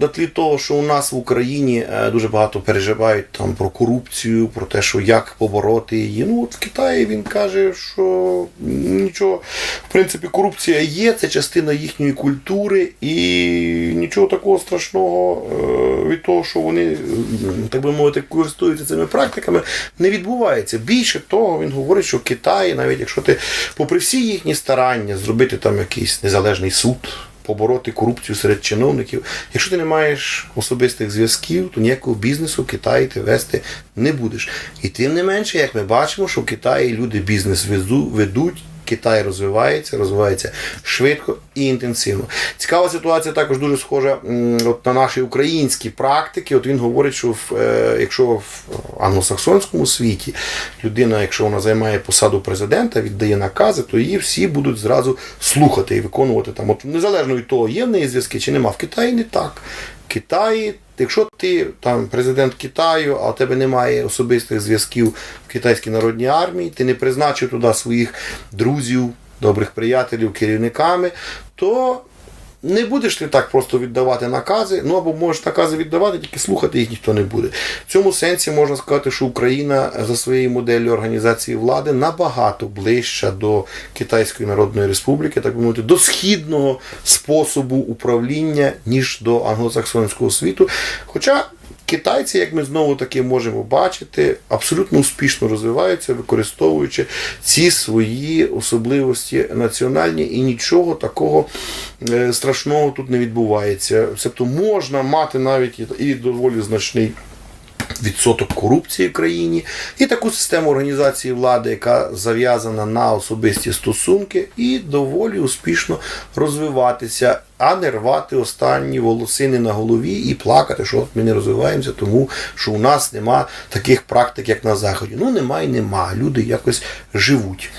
На тлі того, що у нас в Україні е, дуже багато переживають там про корупцію, про те, що як побороти її. Ну от в Китаї він каже, що нічого, в принципі, корупція є, це частина їхньої культури, і нічого такого страшного е, від того, що вони, так би мовити, користуються цими практиками, не відбувається. Більше того, він говорить, що в Китаї, навіть якщо ти, попри всі їхні старання, зробити там якийсь незалежний суд побороти корупцію серед чиновників. Якщо ти не маєш особистих зв'язків, то ніякого бізнесу в Китаї ти вести не будеш. І тим не менше, як ми бачимо, що в Китаї люди бізнес ведуть. Китай розвивається, розвивається швидко і інтенсивно. Цікава ситуація також дуже схожа от на наші українські практики. От він говорить, що в, е, якщо в англосаксонському світі людина, якщо вона займає посаду президента, віддає накази, то її всі будуть зразу слухати і виконувати там. От незалежно від того, є в неї зв'язки чи нема. В Китаї не так. В Китаї, якщо ти там президент Китаю, а у тебе немає особистих зв'язків в Китайській народній армії, ти не призначив туди своїх друзів, добрих приятелів, керівниками, то не будеш ти так просто віддавати накази, ну або можеш накази віддавати, тільки слухати їх ніхто не буде. В цьому сенсі можна сказати, що Україна за своєю моделлю організації влади набагато ближча до Китайської Народної Республіки, так би мовити, до східного способу управління, ніж до англосаксонського світу. Хоча Китайці, як ми знову таки можемо бачити, абсолютно успішно розвиваються, використовуючи ці свої особливості національні, і нічого такого е, страшного тут не відбувається. Тобто можна мати навіть і- і доволі значний відсоток корупції в країні, і таку систему організації влади, яка зав'язана на особисті стосунки, і доволі успішно розвиватися, а не рвати останні волосини на голові і плакати, що от ми не розвиваємося, тому що у нас нема таких практик, як на заході. Ну нема і нема. Люди якось живуть.